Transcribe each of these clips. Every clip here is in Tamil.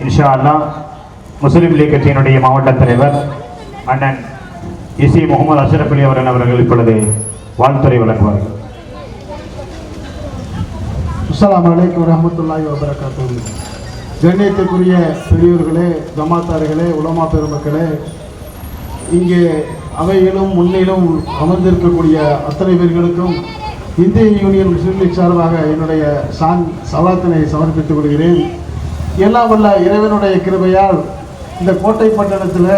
இன்ஷா அல்லா முஸ்லீம் லீக் கட்சியினுடைய மாவட்ட தலைவர் அண்ணன் இசி முகமது அஷ்ரப் அலி அவர்கள் அவர்கள் இப்பொழுது வாழ்த்துறை வழங்குவார்கள் அஸ்லாம் வலைக்கம் வரமத்துல்லாஹி வபரகாத்துஹு. கண்ணியத்துக்குரிய பெரியோர்களே ஜமாத்தார்களே உலமா பெருமக்களே இங்கே அவையிலும் முன்னிலும் அமர்ந்திருக்கக்கூடிய அத்தனை பேர்களுக்கும் இந்திய யூனியன் முஸ்லீம் லீக் சார்பாக என்னுடைய சான் சலாத்தினை சமர்ப்பித்துக் கொள்கிறேன். எல்லாம் வல்ல இறைவனுடைய கிருபையால் இந்த கோட்டை பட்டணத்தில்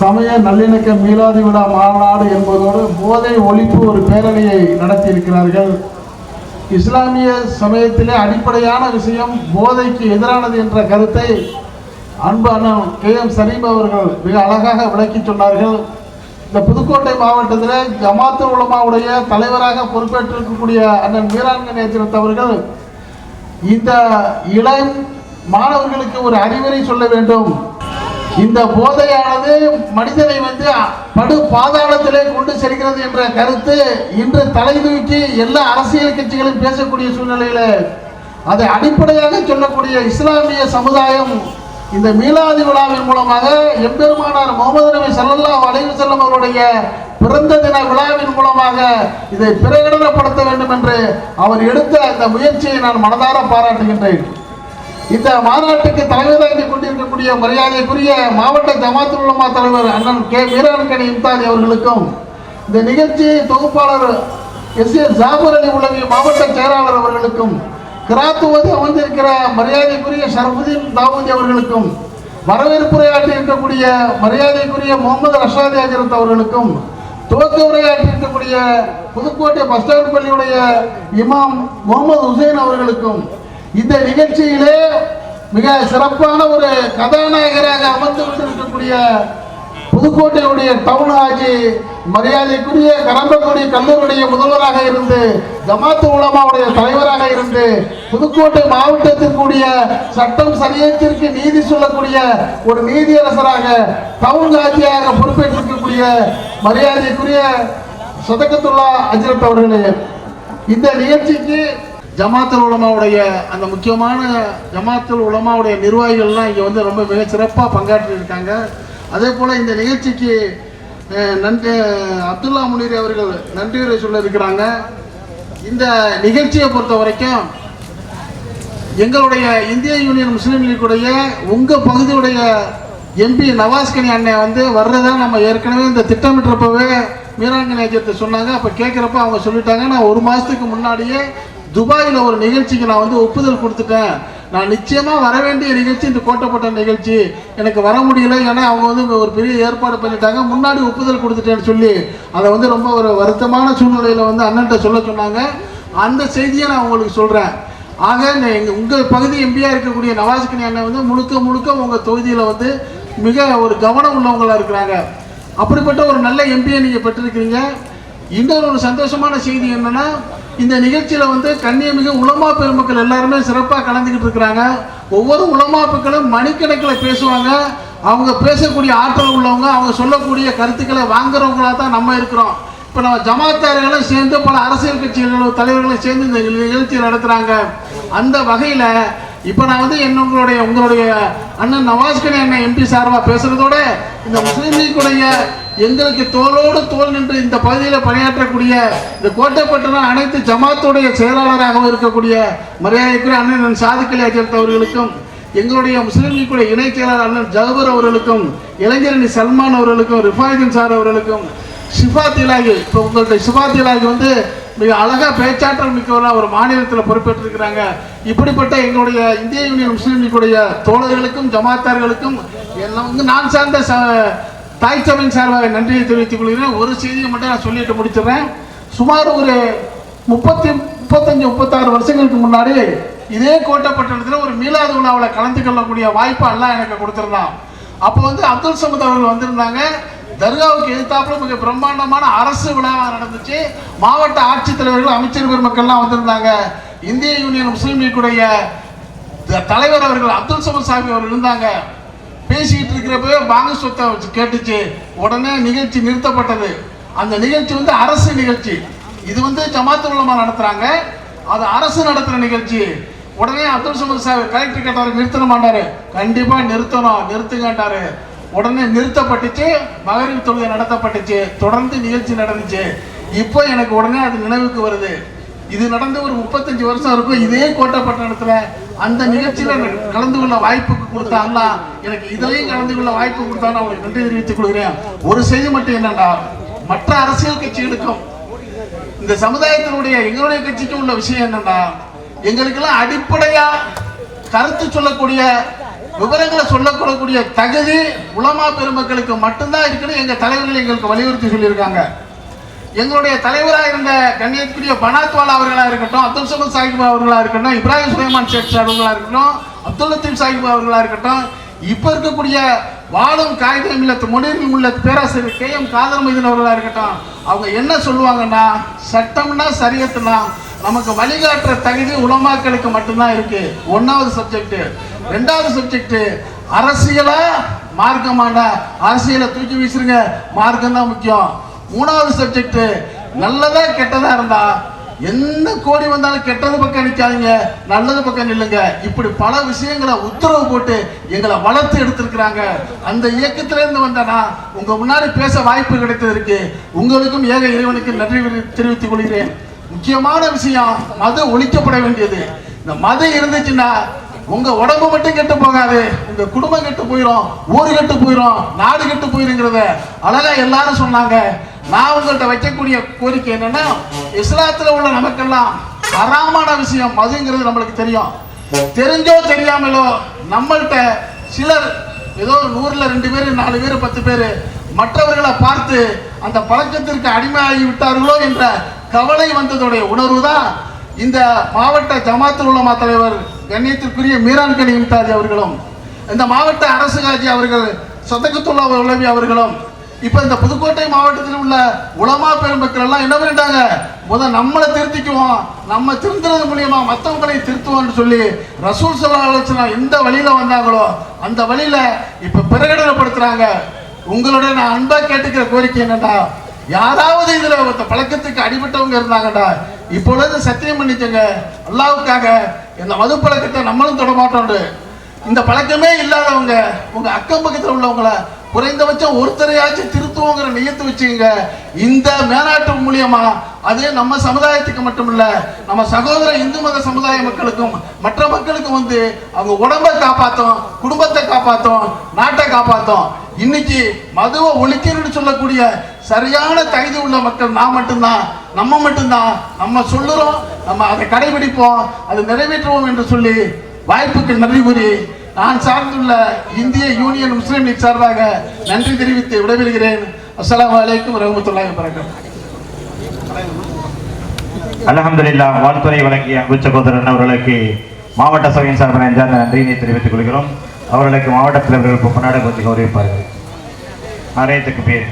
சமய நல்லிணக்க மீளாதி விழா மாநாடு என்பதோடு போதை ஒழிப்பு ஒரு பேரணியை நடத்தியிருக்கிறார்கள். இஸ்லாமிய சமயத்திலே அடிப்படையான விஷயம் போதைக்கு எதிரானது என்ற கருத்தை அன்பு அண்ணன் கே எம் சலீம் அவர்கள் மிக அழகாக விளக்கி சொன்னார்கள். இந்த புதுக்கோட்டை மாவட்டத்தில் ஜமாத்து உலமாவுடைய தலைவராக பொறுப்பேற்றிருக்கக்கூடிய அண்ணன் மீரான்கன் நேத்திரத் அவர்கள் இந்த இளம் மாணவர்களுக்கு ஒரு அறிவுரை சொல்ல வேண்டும். இந்த போதையானது மனிதனை வந்து படு பாதாளத்திலே கொண்டு செல்கிறது என்ற கருத்து இன்று தலை தூக்கி எல்லா அரசியல் கட்சிகளும் பேசக்கூடிய சூழ்நிலையில அதை அடிப்படையாக சொல்லக்கூடிய இஸ்லாமிய சமுதாயம் இந்த மீலாதி விழாவின் மூலமாக எம்பெருமானார் முகமது நபி சல்லா வளைவு வஸல்லம் அவருடைய பிறந்த தின விழாவின் மூலமாக இதை பிரகடனப்படுத்த வேண்டும் என்று அவர் எடுத்த அந்த முயற்சியை நான் மனதார பாராட்டுகின்றேன். இந்த மாநாட்டுக்கு தலைமை தாங்கி கொண்டிருக்கக்கூடிய மரியாதைக்குரிய மாவட்ட ஜமாத்துல் உலமா தலைவர் அண்ணன் கே. வீரான்கனி இம்தாதி அவர்களுக்கும் இந்த நிகழ்ச்சி தொகுப்பாளர் எஸ். ஏ. ஜாபர் அலி உலகி மாவட்ட செயலாளர் அவர்களுக்கும் கிராத்துவது அமர்ந்திருக்கிற மரியாதைக்குரிய ஷரஃபுதீன் தாவூதி அவர்களுக்கும் வரவேற்புரையாற்றி இருக்கக்கூடிய மரியாதைக்குரிய முகமது ரஷாதி அஜரத் அவர்களுக்கும் துவக்க உரையாற்றி இருக்கக்கூடிய புதுக்கோட்டை பஸ் ஸ்டாண்ட் பள்ளியுடைய இமாம் முகமது ஹுசைன் அவர்களுக்கும் இந்த நிகழ்ச்சியிலே மிக சிறப்பான ஒரு கதாநாயகராக அமர்ந்து கொண்டிருக்கக்கூடிய புதுக்கோட்டையுடைய டவுன் ஆட்சி மரியாதைக்குரிய கரம்பக்குடி கல்லூரியுடைய முதல்வராக இருந்து ஜமாத்து உலமாவுடைய தலைவராக இருந்து புதுக்கோட்டை மாவட்டத்திற்குரிய சட்டம் சரியத்திற்கு நீதி சொல்லக்கூடிய ஒரு நீதியரசராக டவுன் ஆட்சியாக பொறுப்பேற்றிருக்கக்கூடிய மரியாதைக்குரிய சதகத்துல்லா அஜரத் அவர்களே இந்த நிகழ்ச்சிக்கு ஜமாத்தல் உலமாவுடைய அந்த முக்கியமான ஜமாத்தல் உலமாவுடைய நிர்வாகிகள்லாம் இங்கே வந்து ரொம்ப மிக சிறப்பாக பங்காற்றி இருக்காங்க அதே போல் இந்த நிகழ்ச்சிக்கு நன்றி அப்துல்லா முனீர் அவர்கள் நன்றியுரை சொல்ல இருக்கிறாங்க. இந்த நிகழ்ச்சியை பொறுத்த வரைக்கும் எங்களுடைய இந்திய யூனியன் முஸ்லீம் லீக்குடைய உங்கள் பகுதியுடைய எம்பி நவாஸ்கனி அண்ணன் வந்து வர்றதா நம்ம ஏற்கனவே இந்த திட்டமிட்டப்பவே மீராங்கனி அஜத்தை சொன்னாங்க. அப்போ கேட்குறப்ப அவங்க சொல்லிட்டாங்க. நான் ஒரு மாதத்துக்கு முன்னாடியே துபாயில் ஒரு நிகழ்ச்சிக்கு நான் வந்து ஒப்புதல் கொடுத்துட்டேன். நான் நிச்சயமாக வர வேண்டிய நிகழ்ச்சி இந்த கோட்டப்பட்ட நிகழ்ச்சி. எனக்கு வர முடியல ஏன்னா அவங்க வந்து ஒரு பெரிய ஏற்பாடு பண்ணிட்டாங்க. முன்னாடி ஒப்புதல் கொடுத்துட்டேன்னு சொல்லி அதை வந்து ரொம்ப ஒரு வருத்தமான சூழ்நிலையில் வந்து அண்ணன்ட்ட சொல்ல சொன்னாங்க. அந்த செய்தியை நான் உங்களுக்கு சொல்கிறேன் ஆக எங்கள் உங்கள் பகுதி எம்பியாக இருக்கக்கூடிய நவாஸ்கனி அண்ணன் வந்து முழுக்க முழுக்க உங்கள் தொகுதியில் வந்து மிக ஒரு கவனம் உள்ளவங்களாக இருக்கிறாங்க. அப்படிப்பட்ட ஒரு நல்ல எம்பியை நீங்கள் பெற்றிருக்கிறீங்க. இன்னொரு ஒரு சந்தோஷமான செய்தி என்னென்னா இந்த நிகழ்ச்சியில் வந்து கண்ணியமிகு உலமா பெருமக்கள் எல்லாருமே சிறப்பாக கலந்துக்கிட்டு இருக்கிறாங்க. ஒவ்வொரு உலமாப்புக்களும் மணிக்கணக்கில் பேசுவாங்க. அவங்க பேசக்கூடிய ஆற்றல் உள்ளவங்க அவங்க சொல்லக்கூடிய கருத்துக்களை வாங்குறவங்களா தான் நம்ம இருக்கிறோம். இப்போ நம்ம ஜமாத்தார்களும் சேர்ந்து பல அரசியல் கட்சிகளும் தலைவர்களும் சேர்ந்து இந்த நிகழ்ச்சி நடத்துகிறாங்க அந்த வகையில் இப்போ நான் வந்து என்னங்களுடைய உங்களுடைய அண்ணன் நவாஸ்கனி அண்ணன் எம்பி சார்பாக பேசுகிறதோட இந்த முஸ்லீம் லீக்குடைய எங்களுக்கு தோளோடு தோல் நின்று இந்த பகுதியில் பணியாற்றக்கூடிய இந்த கோட்டைப்பட்டணம் அனைத்து ஜமாத்துடைய செயலாளராகவும் இருக்கக்கூடிய மரியாதைக்குரிய அண்ணன் சாதுக்கலி அஜித் அவர்களுக்கும் எங்களுடைய முஸ்லீம் லீக்குடைய இணைச் செயலாளர் அண்ணன் ஜவஹர் அவர்களுக்கும் இளைஞரணி சல்மான் அவர்களுக்கும் ரிஃபாயுதீன் சார் அவர்களுக்கும் சிஃபாத் இலாகி இப்போ உங்களுடைய சிஃபாத் இலாகி வந்து மிக அழகாக பேச்சாற்றல் மிக்கவராக ஒரு மாநிலத்தில் பொறுப்பேற்றிருக்கிறாங்க. இப்படிப்பட்ட எங்களுடைய இந்திய யூனியன் முஸ்லீம் லீக்குடைய தோழர்களுக்கும் ஜமாத்தார்களுக்கும் எல்லாம் வந்து நான் சார்ந்த ச தாய் சபையின் சார்பாக நன்றியை தெரிவித்துக் கொள்கிறேன். ஒரு செய்தியை மட்டும் நான் சொல்லிட்டு முடிச்சிடுறேன். சுமார் ஒரு முப்பத்தி முப்பத்தஞ்சு முப்பத்தாறு வருஷங்களுக்கு முன்னாடி இதே கோட்டைப்பட்டணத்தில் ஒரு மீலாது விழாவில் கலந்து கொள்ளக்கூடிய வாய்ப்பு எல்லாம் எனக்கு கொடுத்துருந்தான். அப்போ வந்து அப்துல் சமத் அவர்கள் வந்திருந்தாங்க. தர்காவுக்கு எதிர்த்தாப்புல மிக பிரம்மாண்டமான அரசு விழாவாக நடந்துச்சு. மாவட்ட ஆட்சித்தலைவர்கள் அமைச்சர் பெருமக்கள்லாம் வந்திருந்தாங்க. இந்திய யூனியன் முஸ்லீம் லீக்குடைய தலைவர் அவர்கள் அப்துல் சமத் சாமி அவர்கள் இருந்தாங்க. பேசிக்கிட்டு இருக்கிறப்பவே பாங்க சொத்தை வச்சு கேட்டுச்சு. உடனே நிகழ்ச்சி நிறுத்தப்பட்டது. அந்த நிகழ்ச்சி வந்து அரசு நிகழ்ச்சி. இது வந்து ஜமாத்து உலமா நடத்துகிறாங்க அது அரசு நடத்துகிற நிகழ்ச்சி. உடனே அப்துல் சமத் சாஹிப் கலெக்டர் கேட்டார் நிறுத்தணுமாண்டாரு கண்டிப்பாக நிறுத்தணும் நிறுத்துங்கன்றாரு உடனே நிறுத்தப்பட்டுச்சு. மகரிப் தொழுகை நடத்தப்பட்டுச்சு. தொடர்ந்து நிகழ்ச்சி நடந்துச்சு. இப்போ எனக்கு உடனே அது நினைவுக்கு வருது. இது நடந்து ஒரு முப்பத்தஞ்சு வருஷம் இருக்கும். இதே கோட்டைப்பட்டணத்துல அந்த நிகழ்ச்சியில கலந்து கொள்ள வாய்ப்பு கொடுத்த அல்லா எனக்கு இதுலயும் கலந்து கொள்ள வாய்ப்பு கொடுத்தான்னு அவங்களுக்கு நன்றி தெரிவித்துக் கொள்கிறேன். ஒரு செய்தி மட்டும் என்னன்னா மற்ற அரசியல் கட்சிகளுக்கும் இந்த சமுதாயத்தினுடைய எங்களுடைய கட்சிக்கும் உள்ள விஷயம் என்னன்னா எங்களுக்கெல்லாம் அடிப்படையா கருத்து சொல்லக்கூடிய விவரங்களை சொல்லக்கூடக்கூடிய தகுதி உலமா பெருமக்களுக்கு மட்டும்தான் இருக்குன்னு எங்க தலைவர்கள் எங்களுக்கு வலியுறுத்தி சொல்லியிருக்காங்க. எங்களுடைய தலைவராக இருந்த கண்ணியத்துக்குரிய பனாத்வாலா அவர்களாக இருக்கட்டும் அப்துல் சமத் சாஹிப் அவர்களாக இருக்கட்டும் இப்ராஹிம் சுலைமான் ஷேக் அவர்களாக இருக்கட்டும் அப்துல் லத்தீப் சாஹிப் அவர்களாக இருக்கட்டும் இப்போ இருக்கக்கூடிய வாழும் காகிதம் இல்லத்து முனிரில் உள்ள பேராசிரியர் கே எம் காதர் மைதன் அவர்களாக இருக்கட்டும் அவங்க என்ன சொல்லுவாங்கன்னா சட்டம்னா சரியத்துனா நமக்கு வழிகாட்டுற தகுதி உலமாக்களுக்கு மட்டும்தான் இருக்கு. ஒன்றாவது சப்ஜெக்ட் ரெண்டாவது சப்ஜெக்ட் அரசியலா மார்க்கமான அரசியலை தூக்கி வீசுறீங்க மார்க்கம் தான் முக்கியம். மூணாவது சப்ஜெக்ட் நல்லதா கெட்டதா இருந்தா என்ன கோடி வந்தாலும் கெட்டது பக்கம் நிற்காதீங்க நல்லது பக்கம் நில்லுங்க. இப்படி பல விஷயங்களை உத்தரவு போட்டு எங்களை வளர்த்து எடுத்திருக்கிறாங்க. அந்த இயக்கத்திலேருந்து வந்தனா உங்க முன்னாடி பேச வாய்ப்பு கிடைத்ததற்கு உங்களுக்கும் ஏக இறைவனுக்கு நன்றி தெரிவித்துக் கொள்கிறேன். முக்கியமான விஷயம் மது ஒழிக்கப்பட வேண்டியது. இந்த மது இருந்துச்சுன்னா உங்க உடம்பு மட்டும் கெட்டு போகாது. உங்க குடும்பம் கெட்டு போயிடும் ஊர் கெட்டு போயிடும் நாடு கெட்டு போயிருங்கிறத அழகா எல்லாரும் சொன்னாங்க. நான் உங்கள்கிட்ட வைக்கக்கூடிய கோரிக்கை என்னன்னா இஸ்லாத்துல உள்ள நமக்கெல்லாம் ஹராமான விஷயம் மதுங்கிறது நம்மளுக்கு தெரியும். தெரிஞ்சோ தெரியாமலோ நம்மள்கிட்ட சிலர் ஏதோ நூறுல ரெண்டு பேர் நாலு பேர் பத்து பேர் மற்றவர்களை பார்த்து அந்த பழக்கத்திற்கு அடிமையாகி விட்டார்களோ என்ற கவலை வந்ததுடைய உணர்வு தான் இந்த மாவட்ட ஜமாத்து உலமா தலைவர் கண்ணியத்திற்குரிய மீரான் கனி இம்தாஜி அவர்களும் இந்த மாவட்ட அரசு காஜி அவர்கள் சதகத்துல்லா உலவி அவர்களும் இப்ப இந்த புதுக்கோட்டை மாவட்டத்தில் உள்ள உலமா பெருமக்கள் எல்லாம் என்ன பண்ணிட்டாங்க? முதல் நம்மளை திருத்திக்குவோம். நம்ம திருந்துறது மூலியமா மற்றவங்களை திருத்துவோம்னு சொல்லி ரசூல் சல்லா ஆலோசனை எந்த வழியில வந்தாங்களோ அந்த வழியில இப்ப பிரகடனப்படுத்துறாங்க. உங்களோட நான் அன்பா கேட்டுக்கிற கோரிக்கை என்னடா யாராவது இதுல ஒருத்த பழக்கத்துக்கு அடிபட்டவங்க இருந்தாங்கடா இப்பொழுது சத்தியம் பண்ணிக்கங்க. அல்லாவுக்காக இந்த மது பழக்கத்தை நம்மளும் தொட மாட்டோம் இந்த பழக்கமே இல்லாதவங்க உங்க அக்கம் பக்கத்தில் உள்ளவங்களை குறைந்தபட்சம் ஒருத்தரையாச்சும் திருத்துவோங்கிற நியத்து வச்சுங்க இந்த மேலாட்டு மூலியமா அது நம்ம சமுதாயத்துக்கு மட்டும் இல்ல நம்ம சகோதர இந்து மத சமுதாய மக்களுக்கும் மற்ற மக்களுக்கும் வந்து அவங்க உடம்பை காப்பாத்தும் குடும்பத்தை காப்பாத்தும் நாட்டை காப்பாத்தும். இன்னைக்கு மதுவை ஒழிக்கணும்னு சொல்லக்கூடிய சரியான தகுதி உள்ள மக்கள் நான் மட்டும்தான் நம்ம மட்டும்தான். நம்ம சொல்லுறோம் நம்ம அதை கடைபிடிப்போம் அதை நிறைவேற்றுவோம் என்று சொல்லி வாய்ப்புக்கு நன்றி கூறி நான் சார்ந்துள்ள இந்திய யூனியன் முஸ்லீம் லீக் சார்பாக நன்றி தெரிவித்து விடைபெறுகிறேன். அஸ்லாம் வலைக்கும் வரஹ்மத்துல்லாஹி வரகம் அலமதுல்லா வாழ்த்துறை வழங்கிய அன்பு சகோதரன் அவர்களுக்கு மாவட்ட சபையின் சார்பாக நெஞ்சார்ந்த நன்றியினை தெரிவித்துக் கொள்கிறோம். அவர்களுக்கு மாவட்ட தலைவர்கள் பொன்னாடை கொஞ்சம் கௌரவிப்பார்கள். ஆலயத்துக்கு பேர்